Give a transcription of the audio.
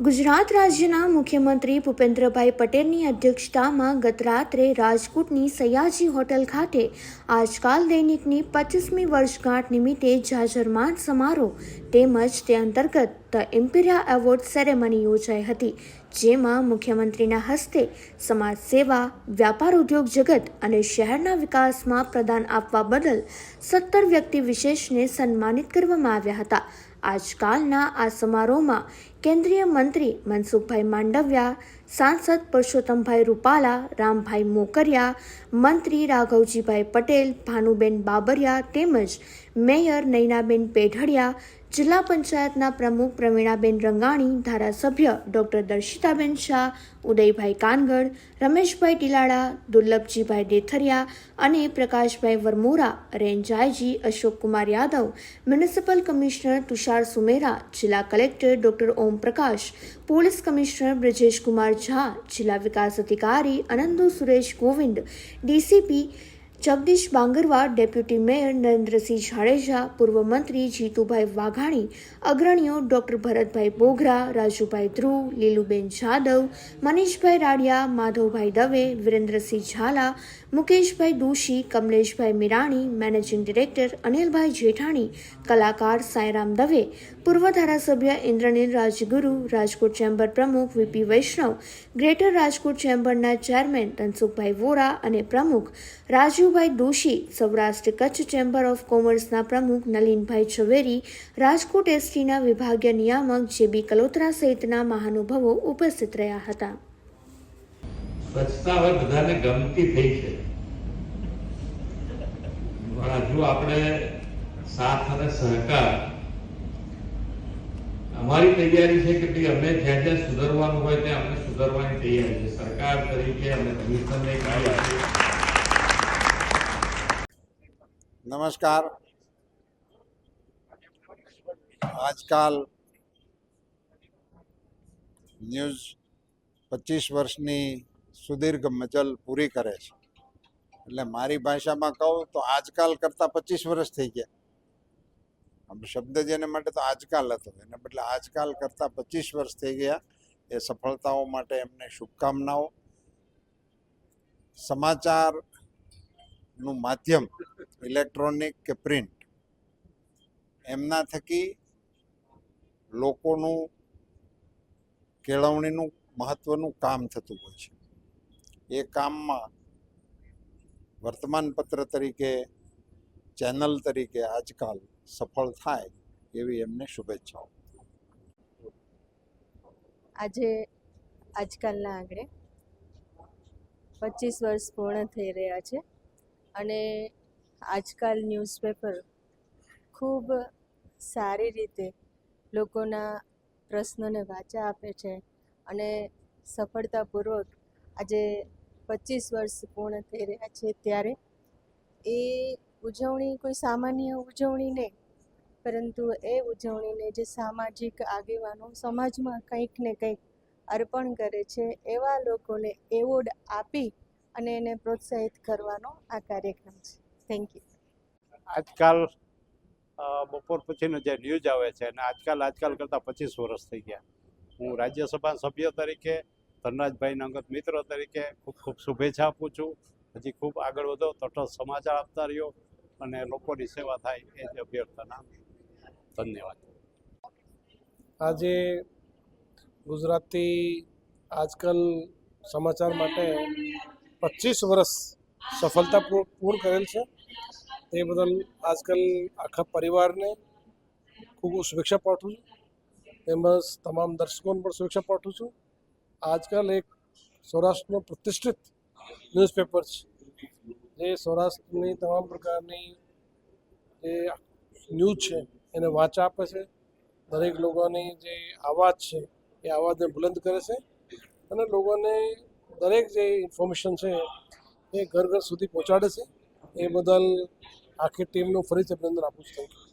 ગુજરાત રાજ્યના મુખ્યમંત્રી ભૂપેન્દ્રભાઈ પટેલની અધ્યક્ષતામાં ગત રાત્રે રાજકોટની સયાજી હોટલ ખાતે આજકાલ દૈનિકની પચીસમી વર્ષગાંઠ નિમિત્તે જાજરમાન સમારોહ તેમજ તે અંતર્ગત ધ ઇમ્પિરિયા એવોર્ડ સેરેમની યોજાઈ હતી, જેમાં મુખ્યમંત્રીના હસ્તે સમાજ સેવા, વ્યાપાર ઉદ્યોગ જગત અને શહેરના વિકાસમાં પ્રદાન આપવા બદલ સત્તર વ્યક્તિ વિશેષને સન્માનિત કરવામાં આવ્યા હતા. આજકાલના આ સમારોહમાં કેન્દ્રીય મંત્રી મનસુખભાઈ માંડવિયા, સાંસદ પરસોત્તમભાઈ રૂપાલા, રામભાઈ મોકરિયા, મંત્રી રાઘવજીભાઈ પટેલ, ભાનુબેન બાબરિયા તેમજ મેયર નૈનાબેન પેઢડિયા જિલ્લા પંચાયતના પ્રમુખ પ્રવીણાબેન રંગાણી, ધારાસભ્ય ડોક્ટર દર્શિતાબેન શાહ, ઉદયભાઈ કાનગડ, રમેશભાઈ ટીલાડા, દુર્લભજીભાઈ દેથરિયા અને Prakashbhai Varmora, range IG, Ashokkumar Yadav, municipal commissioner Tushar Sumera, જિલ્લા collector doctor Om Prakash police commissioner Brajeshkumar Jha, જિલ્લા વિકાસ અધિકારી Anandu Suresh Govind, DCP Jagdish Bangarva deputy mayor Narendrasinh Jadeja, પૂર્વ મંત્રી જીતુભાઈ વાઘાણી, અગ્રણીઓ doctor Bharatbhai Bogra, Rajubhai Dhruv, Liluben Jadav, Manishbhai Radiya, Madhavbhai Dave, Virendrasinh Zala, Mukeshbhai Doshi, Kamleshbhai Mirani, managing director Anilbhai Jethani, કલાકાર સાંઈરામ દવે, પૂર્વ ધારાસભ્ય Indranil Rajguru, Rajkot chamber પ્રમુખ VP Vaishnav, greater Rajkot ચેમ્બરના chairman Dhansukhbhai Vora અને પ્રમુખ રાજુભાઈ દોશી, સૌરાષ્ટ્ર કચ્છ ચેમ્બર ઓફ કોમર્સના પ્રમુખ નલિનભાઈ ઝવેરી, રાજકોટ એસટીના વિભાગીય નિયામક જેબી કલોત્રા સહિતના મહાનુભાવો ઉપસ્થિત રહ્યા હતા. સ્વચ્છતા હવે બધાને ગમતી થઈ છે. પણ હજુ આપણે સાથ અને સહકાર અમારી તૈયારી છે કે ભાઈ અમે જ્યાં જ્યાં સુધરવાનું હોય ત્યાં અમે સુધરવાની તૈયારી છે. સરકાર તરીકે અને કમિશનરને કાર્ય નમસ્કાર. આજકાલ ન્યૂઝ પચીસ વર્ષની સુદીર્ઘ મજલ પૂરી કરે છે. એટલે મારી ભાષામાં કહું તો આજકાલ કરતાં પચીસ વર્ષ થઈ ગયા. આમ શબ્દ જેને માટે તો આજકાલ હતો. એને બદલે આજકાલ કરતાં પચીસ વર્ષ થઈ ગયા. એ સફળતાઓ માટે એમને શુભકામનાઓ. સમાચારનું માધ્યમ ઇલેક્ટ્રોનિક કે પ્રિન્ટ એમના થકી લોકોનું કેળવણીનું મહત્વનું કામ થતું હોય છે. એ કામમાં વર્તમાનપત્ર તરીકે, ચેનલ તરીકે આજકાલ સફળ થાય એવી એમને શુભેચ્છાઓ. આજે આજકાલના આંગણે પચીસ વર્ષ પૂર્ણ થઈ રહ્યા છે. અને આજકાલ ન્યૂઝપેપર ખૂબ સારી રીતે લોકોના પ્રશ્નોને વાચા આપે છે અને સફળતાપૂર્વક આજે પચીસ વર્ષ પૂર્ણ થઈ રહ્યા છે ત્યારે એ ઉજવણી કોઈ સામાન્ય ઉજવણી નહીં, પરંતુ એ ઉજવણીને જે સામાજિક આગેવાનો સમાજમાં કંઈક ને કંઈક અર્પણ કરે છે, એવા લોકોને એવોર્ડ આપી અને એને પ્રોત્સાહિત કરવાનો આ કાર્યક્રમ છે. થેન્ક યુ આજકાલ બપોર પછીનો જે ન્યૂઝ આવે છે અને આજકાલ આજકાલ કરતાં પચીસ વર્ષ થઈ ગયા. હું રાજ્યસભા સભ્ય તરીકે ધનરાજભાઈના અંગત મિત્ર તરીકે ખૂબ ખૂબ શુભેચ્છા આપું છું. હજી ખૂબ આગળ વધો તટસ્થ સમાચાર આપતા રહ્યો અને લોકોની સેવા થાય એ જ અભ્યર્થના. ધન્યવાદ. આજે ગુજરાતી આજકાલ સમાચાર માટે પચીસ વર્ષ સફળતા પૂર્ણ કરેલ છે. તે બદલ આજકાલ આખા પરિવારને ખૂબ શુભેચ્છા પાઠવું છું. તેમજ તમામ દર્શકોને પણ શુભેચ્છા પાઠવું છું. આજકાલ એક સૌરાષ્ટ્રનું પ્રતિષ્ઠિત ન્યૂઝપેપર છે. જે સૌરાષ્ટ્રની તમામ પ્રકારની જે ન્યૂઝ છે એને વાંચા આપે છે. દરેક લોકોની જે અવાજ છે એ અવાજને બુલંદ કરે છે અને લોકોને દરેક જે ઇન્ફોર્મેશન છે એ ઘર ઘર સુધી પહોંચાડે છે. એ બદલ આખી ટીમનું ફરીથી અભિનંદન આપું છું થેન્ક you.